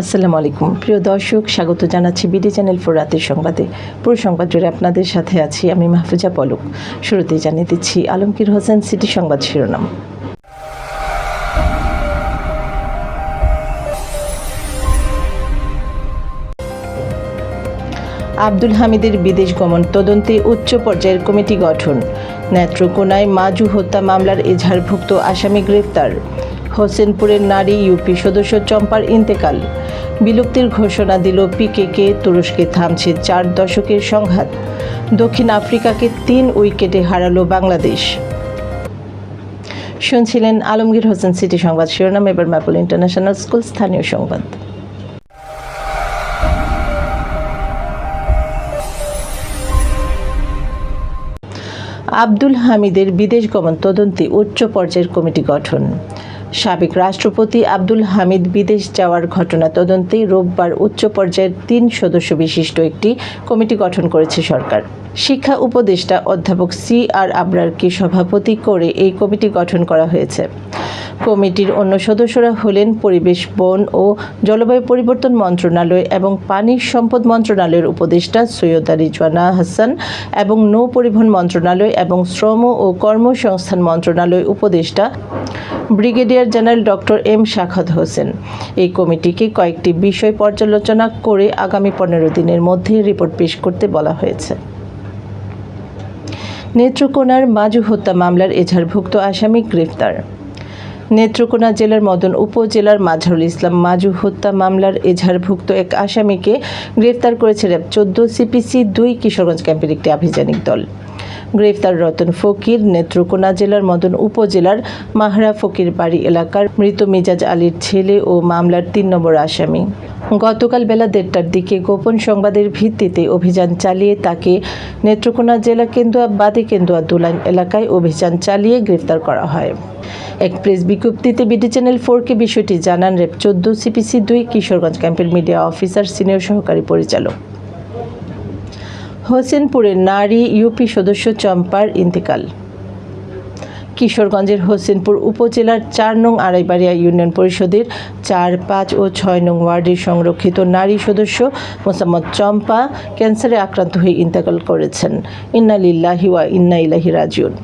আসসালামু আলাইকুম। প্রিয় দর্শক, স্বাগত জানাচ্ছি বিডি চ্যানেল ফোর রাতের সংবাদে। পুরো সংবাদ জুড়ে আপনাদের সাথে আছি আমি মাহফুজা পলক। শুরুতেই জানিয়ে দিচ্ছি আলমগীর হোসেন সিটি সংবাদ শিরোনাম। আব্দুল হামিদের বিদেশ গমন তদন্তে উচ্চ পর্যায়ের কমিটি গঠন। নেত্রকোনায় মাজু হত্যা মামলার এজাহারভুক্ত আসামি গ্রেফতার হোসেনপুরের নারী ইউপি সদস্য চম্পার ইন্তেকাল। বিলুপ্তির ঘোষণা দিল পিকেকে তুরস্কে থামছে চার দশকের সংঘাত। দক্ষিণ আফ্রিকাকে তিন উইকেটে হারালো বাংলাদেশ। শুনছিলেন আলমগীর হোসেন সিটি সংবাদ শিরোনাম, এবার ম্যাপল ইন্টারন্যাশনাল স্কুল স্থানীয় সংবাদ। আব্দুল হামিদের বিদেশ গমন তদন্তে উচ্চ পর্যায়ের কমিটি গঠন। সাবেক রাষ্ট্রপতি আব্দুল হামিদ বিদেশ যাওয়ার ঘটনা তদন্তে রোববার উচ্চ পর্যায়ের তিন সদস্য বিশিষ্ট একটি কমিটি গঠন করেছে সরকার। শিক্ষা উপদেষ্টা অধ্যাপক সি আর আবরারকে সভাপতি করে এই কমিটি গঠন করা হয়েছে। কমিটির অন্য সদস্যরা হলেন পরিবেশ, বন ও জলবায়ু পরিবর্তন মন্ত্রণালয় এবং পানি সম্পদ মন্ত্রণালয়ের উপদেষ্টা সৈয়দ রিজওয়ানা হাসান এবং নৌ পরিবহন মন্ত্রণালয় এবং শ্রম ও কর্মসংস্থান মন্ত্রণালয় উপদেষ্টা ব্রিগেডিয়ার জেনারেল ডক্টর এম শাখাত হোসেন। এই কমিটিকে কয়েকটি বিষয় পর্যালোচনা করে আগামী পনেরো দিনের মধ্যে রিপোর্ট পেশ করতে বলা হয়েছে। নেত্রকোনার মাজু হত্যা মামলার এজাহারভুক্ত আসামি গ্রেফতার। নেত্রকোনা জেলার মদন উপজেলার মাঝারুল ইসলাম মাজু হত্যা মামলার এজাহারভুক্ত এক আসামিকে গ্রেফতার করেছে র্যাব চোদ্দ সিপিসি দুই কিশোরগঞ্জ ক্যাম্পের একটি আভিযানিক দল। গ্রেফতার রতন ফকির নেত্রকোনা জেলার মদন উপজেলার মাহরা ফকির বাড়ি এলাকার মৃত মিজাজ আলীর ছেলে ও মামলার তিন নম্বর আসামি। গতকাল বেলা দেড়টার দিকে গোপন সংবাদের ভিত্তিতে অভিযান চালিয়ে তাকে নেত্রকোনা জেলা কেন্দুয়া বাদে কেন্দুয়া দুলাইন এলাকায় অভিযান চালিয়ে গ্রেফতার করা হয়। এক প্রেস বিজ্ঞপ্তিতে বিডি চ্যানেল ফোরকে বিষয়টি জানান রেপ চোদ্দ সিপিসি দুই কিশোরগঞ্জ ক্যাম্পের মিডিয়া অফিসার সিনিয়র সহকারী পরিচালক। হোসেনপুরের নারী ইউপি সদস্য চম্পার ইন্তেকাল। কিশোরগঞ্জের হোসেনপুর উপজেলার চার নং আড়াইবাড়িয়া ইউনিয়ন পরিষদের চার, পাঁচ ও ছয় নং ওয়ার্ডের সংরক্ষিত নারী সদস্য মোসাম্মদ চম্পা ক্যান্সারে আক্রান্ত হয়ে ইন্তেকাল করেছেন। ইন্না লিল্লাহি ওয়া ইন্না ইলাহি রাজিউন।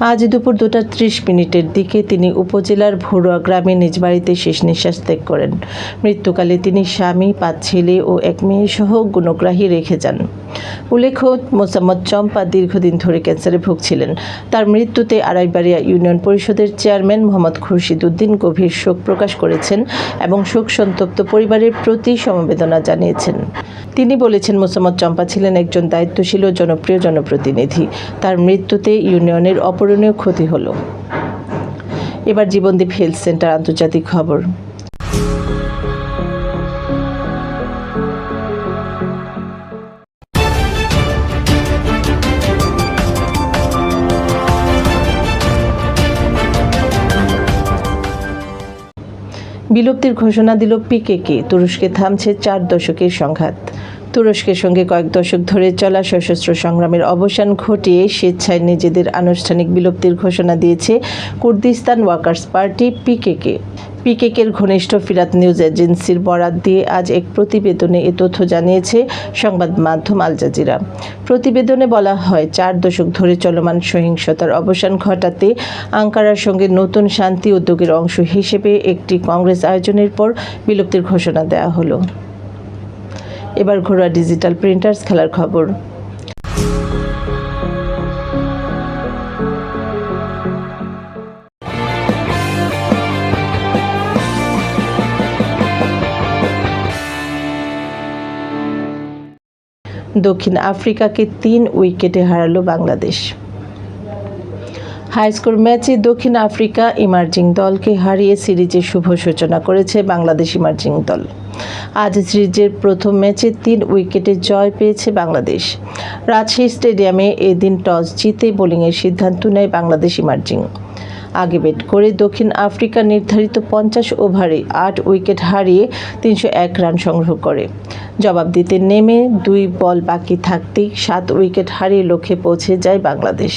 আজ দুপুর দুটা ত্রিশ মিনিটের দিকে তিনি উপজেলার ভরুয়া গ্রামে নিজ বাড়িতে শেষ নিঃশ্বাস ত্যাগ করেন। মৃত্যুকালে তিনি স্বামী, পাঁচ ছেলে ও এক মেয়ে সহ গুণগ্রাহী রেখে যান। উল্লেখ্য, মোসাম্মদ চম্পা দীর্ঘদিন ধরে ক্যান্সারে ভুগছিলেন। তার মৃত্যুতে আড়াইবাড়িয়া ইউনিয়ন পরিষদের চেয়ারম্যান মোহাম্মদ খুরশিদ উদ্দিন গভীর শোক প্রকাশ করেছেন এবং শোক সন্তপ্ত পরিবারের প্রতি সমবেদনা জানিয়েছেন। তিনি বলেছেন, মোসাম্মদ চম্পা ছিলেন একজন দায়িত্বশীল ও জনপ্রিয় জনপ্রতিনিধি। তার মৃত্যুতে ইউনিয়নের অপূরণীয় ক্ষতি হলো। এবার জীবনদীপ হেলথ সেন্টার আন্তর্জাতিক খবর। বিলুপ্তির ঘোষণা দিল পিকেকে। তুরস্কে থামছে চার দশকের সংঘাত। তুরস্কের সঙ্গে কয়েক দশক ধরে চলা সশস্ত্র সংগ্রামের অবসান ঘটিয়ে স্বেচ্ছায় নিজেদের আনুষ্ঠানিক বিলুপ্তির ঘোষণা দিয়েছে কুর্দিস্তান ওয়ার্কার্স পার্টি, পিকেকে। পিকেকের ঘনিষ্ঠ ফিরাত নিউজ এজেন্সির বরাত দিয়ে আজ এক প্রতিবেদনে এ তথ্য জানিয়েছে সংবাদ মাধ্যম আল জাজিরা। প্রতিবেদনে বলা হয়, চার দশক ধরে চলমান সহিংসতার অবসান ঘটাতে আঙ্কারার সঙ্গে নতুন শান্তি উদ্যোগের অংশ হিসেবে একটি কংগ্রেস আয়োজনের পর বিলুপ্তির ঘোষণা দেওয়া হলো। এবার ঘোড়া ডিজিটাল প্রিন্টার্স খেলার খবর। দক্ষিণ আফ্রিকাকে তিন উইকেটে হারালো বাংলাদেশ। হাইস্কোর ম্যাচে দক্ষিণ আফ্রিকা ইমার্জিং দলকে হারিয়ে সিরিজের শুভ সূচনা করেছে বাংলাদেশ ইমার্জিং দল। আজ সিরিজের প্রথম ম্যাচে তিন উইকেটে জয় পেয়েছে বাংলাদেশ। রাজশাহী স্টেডিয়ামে এদিন টস জিতে বোলিংয়ের সিদ্ধান্ত নেয় বাংলাদেশ ইমার্জিং। আগে ব্যাট করে দক্ষিণ আফ্রিকা নির্ধারিত পঞ্চাশ ওভারে আট উইকেট হারিয়ে তিনশো এক রান সংগ্রহ করে। জবাব দিতে নেমে দুই বল বাকি থাকতেই সাত উইকেট হারিয়ে লক্ষ্যে পৌঁছে যায় বাংলাদেশ।